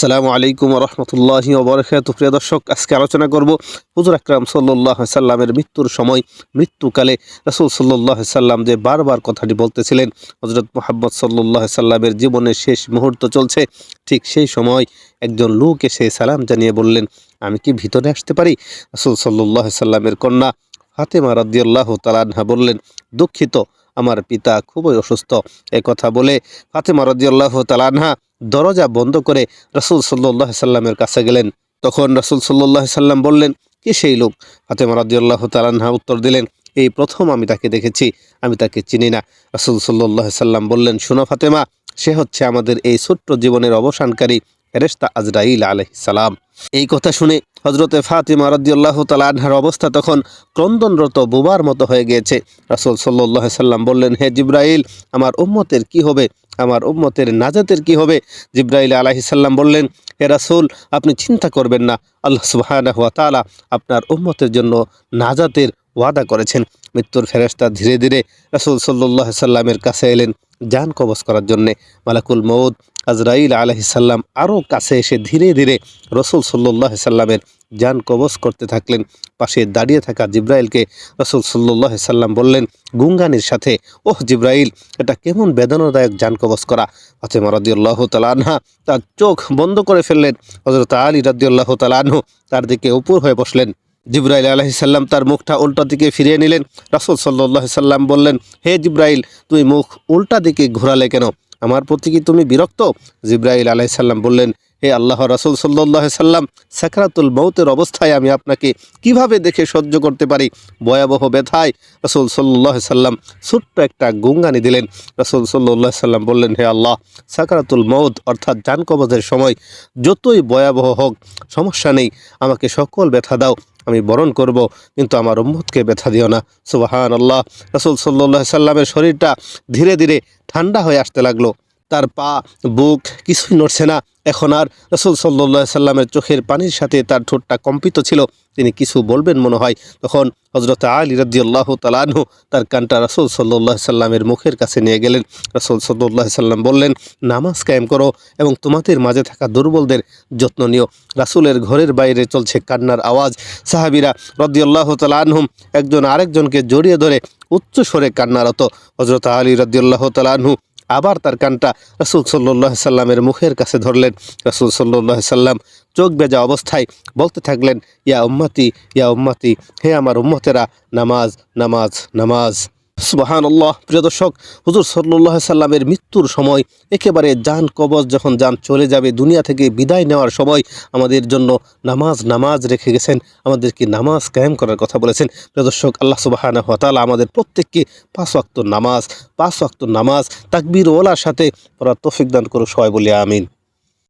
আসসালামু আলাইকুম রহমতুল্লাহ ওবরকাত প্রিয় দর্শক, আজকে আলোচনা করব হুজুর আকরাম সাল্লাহ সাল্লামের মৃত্যুর সময়, মৃত্যুকালে রসুল সাল্লাহ সাল্লাম যে বারবার কথাটি বলতেছিলেন হজরত মোহাম্মদ সাল্লাহ সাল্লামের জীবনের শেষ মুহূর্ত চলছে, ঠিক সেই সময় একজন লোক এসে সালাম জানিয়ে বললেন, আমি কি ভিতরে আসতে পারি? রসুল সাল্লাহ সাল্লামের কন্যা ফাতেমা রাদিয়াল্লাহ তালানহা বললেন, দুঃখিত, আমার পিতা খুবই অসুস্থ। কথা বলে ফাতেমা রাদিয়াল্লাহ তালানহা দরজা বন্ধ করে রসুল সাল্লাহ সাল্লামের কাছে গেলেন। তখন রসুল সাল্লাহ সাল্লাম বললেন, কে সেই লোক? ফাতেমা রাজিউল্লাহ তালান্না উত্তর দিলেন, এই প্রথম আমি তাকে দেখেছি, আমি তাকে চিনি না। রসুল সাল্লাহ সাল্লাম বললেন, শোনো ফাতেমা, সে হচ্ছে আমাদের এই ছোট্ট জীবনের অবসানকারী ফেরেশতা আজরাইল আলহিসাল্লাম এই কথা শুনে হজরতে ফাতিমা রদিউল্লাহ তালাহার অবস্থা তখন ক্রন্দনরত বুবার মতো হয়ে গিয়েছে। রাসুল সাল্লাহ সাল্লাম বললেন, হে জিব্রাইল, আমার উম্মতের কি হবে? আমার উম্মতের নাজাতের কি হবে? জিব্রাইল আলাহিসাল্লাম বললেন, হে রাসুল, আপনি চিন্তা করবেন না। আল্লাহ সুবাহানা তালা আপনার উম্মতের জন্য নাজাতের ওয়াদা করেছেন। মৃত্যুর ফেরেস্তা ধীরে ধীরে রাসুল সাল্লাহ সাল্লামের কাছে এলেন যান কবজ করার জন্যে। মালাকুল মৌদ আজরাইল আলহিসাল্লাম আরও কাছে এসে ধীরে ধীরে রসুল সাল্লাহ সাল্লামের যান কবজ করতে থাকলেন। পাশে দাঁড়িয়ে থাকা জিব্রাইলকে রসুল সাল্লাহ সাল্লাম বললেন গুঙ্গানির সাথে, ওহ জিব্রাইল, এটা কেমন বেদনাদায়ক যান কবজ করা। ফাতেমা রাদিউল্লাহ তালাহা তার চোখ বন্ধ করে ফেললেন। হজরত আলী রাদিউল্লাহ তালানহু তার দিকে উপর হয়ে বসলেন। জিব্রাইল আলহিসাল্লাম তার মুখটা উল্টা দিকে ফিরিয়ে নিলেন। রাসুল সাল্লাহ সাল্লাম বললেন, হে জিব্রাইল, তুই মুখ উল্টা দিকে ঘোরালে কেন? আমার প্রতি কি তুমি বিরক্ত? জিব্রাইল আলাইসাল্লাম বললেন, হে আল্লাহ রাসুল সাল্লাহ সাল্লাম, সাকরাতুল মৌতের অবস্থায় আমি আপনাকে কীভাবে দেখে সহ্য করতে পারি? ভয়াবহ ব্যথায় রসুল সাল্লাহ সাল্লাম ছোট্ট একটা গুঙ্গানি দিলেন। রসুল সাল্লাহ সাল্লাম বললেন, হে আল্লাহ, সাকরাতুল মৌত অর্থাৎ কবজের সময় যতই ভয়াবহ হোক, সমস্যা নেই, আমাকে সকল ব্যথা দাও। আমি বরণ করব, কিন্তু আমার উম্মতকে ব্যথা দিও না। সুবাহান আল্লাহ রসুল সাল্লাহ সাল্লামের শরীরটা ধীরে ধীরে ঠান্ডা হয়ে আসতে লাগল। তার পা, বুক কিছুই নড়ছে না। এখন আর রসুল সাল্লাহ সাল্লামের চোখের পানির সাথে তার ঠোঁটটা কম্পিত ছিল। তিনি কিছু বলবেন মনে হয়। তখন হজরত আলী রদিয়াল্লাহ তালানহু তার কানটা রসুল সাল্লাহ সাল্লামের মুখের কাছে নিয়ে গেলেন। রসুল সাল্লাহ সাল্লাম বললেন, নামাজ কায়েম করো এবং তোমাদের মাঝে থাকা দুর্বলদের যত্ন নিও। রাসুলের ঘরের বাইরে চলছে কান্নার আওয়াজ। সাহাবিরা রদিয়াল্লাহ তালানহুম একজন আরেকজনকে জড়িয়ে ধরে উচ্চ স্বরে কান্নারত। হজরত আলী রদিয়াল্লাহ তালানহু আবার তার কানটা রসুল সাল্লাহ সাল্লামের মুখের কাছে ধরলেন। রসুল সাল্লাহ সাল্লাম চোখ বেজা অবস্থায় বলতে থাকলেন, ইয়া উম্মাতি ইয়া উম্মাতি, হে আমার উম্মতেরা, নামাজ নামাজ নামাজ। সুবাহান আল্লাহ প্রিয় দর্শক, হুজুর সাল্লাহ সাল্লামের মৃত্যুর সময় একেবারে যান কবজ যখন যান চলে যাবে, দুনিয়া থেকে বিদায় নেওয়ার সময় আমাদের জন্য নামাজ নামাজ রেখে গেছেন, আমাদেরকে নামাজ কায়েম করার কথা বলেছেন। প্রিয় দর্শক, আল্লাহ সুবাহান হতালা আমাদের প্রত্যেককে পাঁচ ওয়াক্ত নামাজ, পাঁচ ওয়াক্ত নামাজ, তাকবির ওলার সাথে পড়ার তৌফিক দান করো সবাই বলি আমিন।